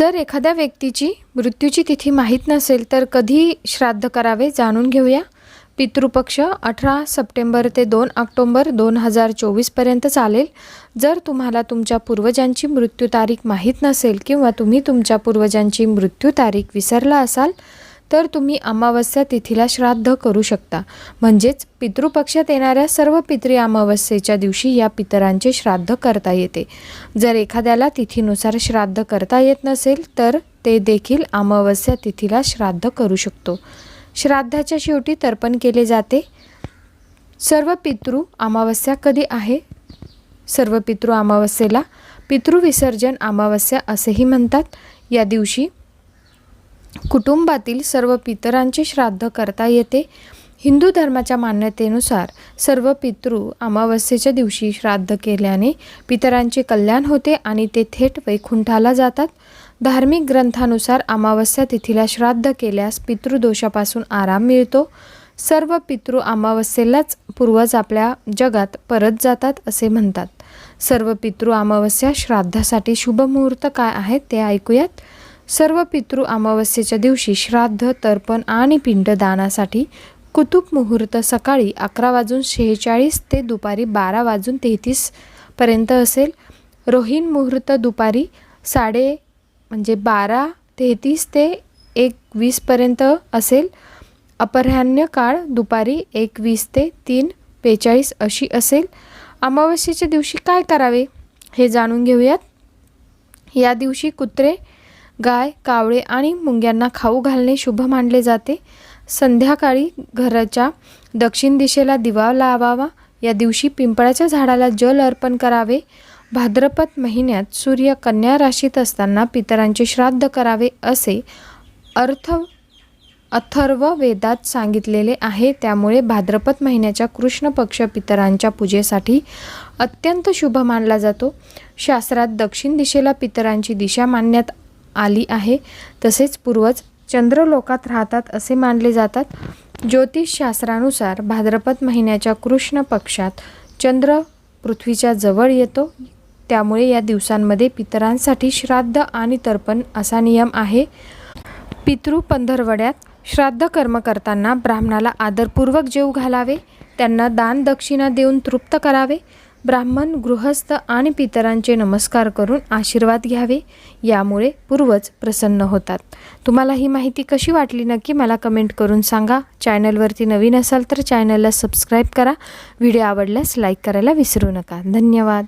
जर एखाद्या व्यक्तीची मृत्यूची तिथी माहीत नसेल तर कधी श्राद्ध करावे जाणून घेऊया. पितृपक्ष अठरा सप्टेंबर ते दोन ऑक्टोंबर दोन हजार चोवीसपर्यंत चालेल. जर तुम्हाला तुमच्या पूर्वजांची मृत्यू तारीख माहीत नसेल किंवा तुम्ही तुमच्या पूर्वजांची मृत्यू तारीख विसरला असाल तर तुम्ही अमावस्या तिथीला श्राद्ध करू शकता. म्हणजेच पितृपक्षात येणाऱ्या सर्व पितरी अमावस्येच्या दिवशी या पितरांचे श्राद्ध करता येते. जर एखाद्याला तिथीनुसार श्राद्ध करता येत नसेल तर ते देखील अमावस्या तिथीला श्राद्ध करू शकतो. श्राद्धाच्या शेवटी तर्पण केले जाते. सर्व पितृ अमावस्या कधी आहे? सर्व पितृ अमावस्येला पितृविसर्जन अमावस्या असेही म्हणतात. या दिवशी कुटुंबातील सर्व पितरांचे श्राद्ध करता येते. हिंदू धर्माच्या मान्यतेनुसार सर्व पितृ अमावस्येच्या दिवशी श्राद्ध केल्याने पितरांचे कल्याण होते आणि ते थेट वैकुंठाला जातात. धार्मिक ग्रंथानुसार अमावस्या तिथीला श्राद्ध केल्यास पितृदोषापासून आराम मिळतो. सर्व पितृ अमावस्येलाच पूर्वज आपल्या जगात परत जातात असे म्हणतात. सर्व पितृ अमावस्या श्राद्धासाठी शुभ मुहूर्त काय आहेत ते ऐकूयात. सर्व पितृ अमावस्येच्या दिवशी श्राद्ध तर्पण आणि पिंडदानासाठी कुतुब मुहूर्त सकाळी अकरा वाजून शेहेचाळीस ते दुपारी बारा वाजून तेहतीस पर्यंत असेल. रोहिण मुहूर्त दुपारी साडे म्हणजे बारा तेहतीस ते एक वीसपर्यंत असेल. अपराह्न काळ दुपारी एक वीस ते तीन बेचाळीस अशी असेल. अमावस्येच्या दिवशी काय करावे हे जाणून घेऊयात. या दिवशी कुत्रे गाय कावळे आणि मुंग्यांना खाऊ घालणे शुभ मानले जाते. संध्याकाळी घराच्या दक्षिण दिशेला दिवा लावावा. या दिवशी पिंपळाच्या झाडाला जल अर्पण करावे. भाद्रपद महिन्यात सूर्य कन्या राशीत असताना पितरांचे श्राद्ध करावे असे अर्थ अथर्व वेदात सांगितलेले आहे. त्यामुळे भाद्रपद महिन्याच्या कृष्ण पक्ष पितरांच्या पूजेसाठी अत्यंत शुभ मानला जातो. शास्त्रात दक्षिण दिशेला पितरांची दिशा मानण्यात आली आहे. तसेच पूर्वज चंद्रलोकात राहतात असे मानले जातात. ज्योतिषशास्त्रानुसार भाद्रपद महिन्याच्या कृष्ण पक्षात चंद्र पृथ्वीच्या जवळ येतो. त्यामुळे या दिवसांमध्ये पितरांसाठी श्राद्ध आणि तर्पण असा नियम आहे. पितृ पंधरवड्यात श्राद्ध कर्म करताना ब्राह्मणाला आदरपूर्वक जेव घालावे. त्यांना दान दक्षिणा देऊन तृप्त करावे. ब्राह्मण गृहस्थ आणि पितरांचे नमस्कार करून आशीर्वाद घ्यावे. यामुळे पूर्वज प्रसन्न होतात. तुम्हाला ही माहिती कशी वाटली नक्की मला कमेंट करून सांगा. चॅनलवरती नवीन असाल तर चॅनलला सबस्क्राईब करा. व्हिडिओ आवडल्यास लाईक करायला विसरू नका. धन्यवाद.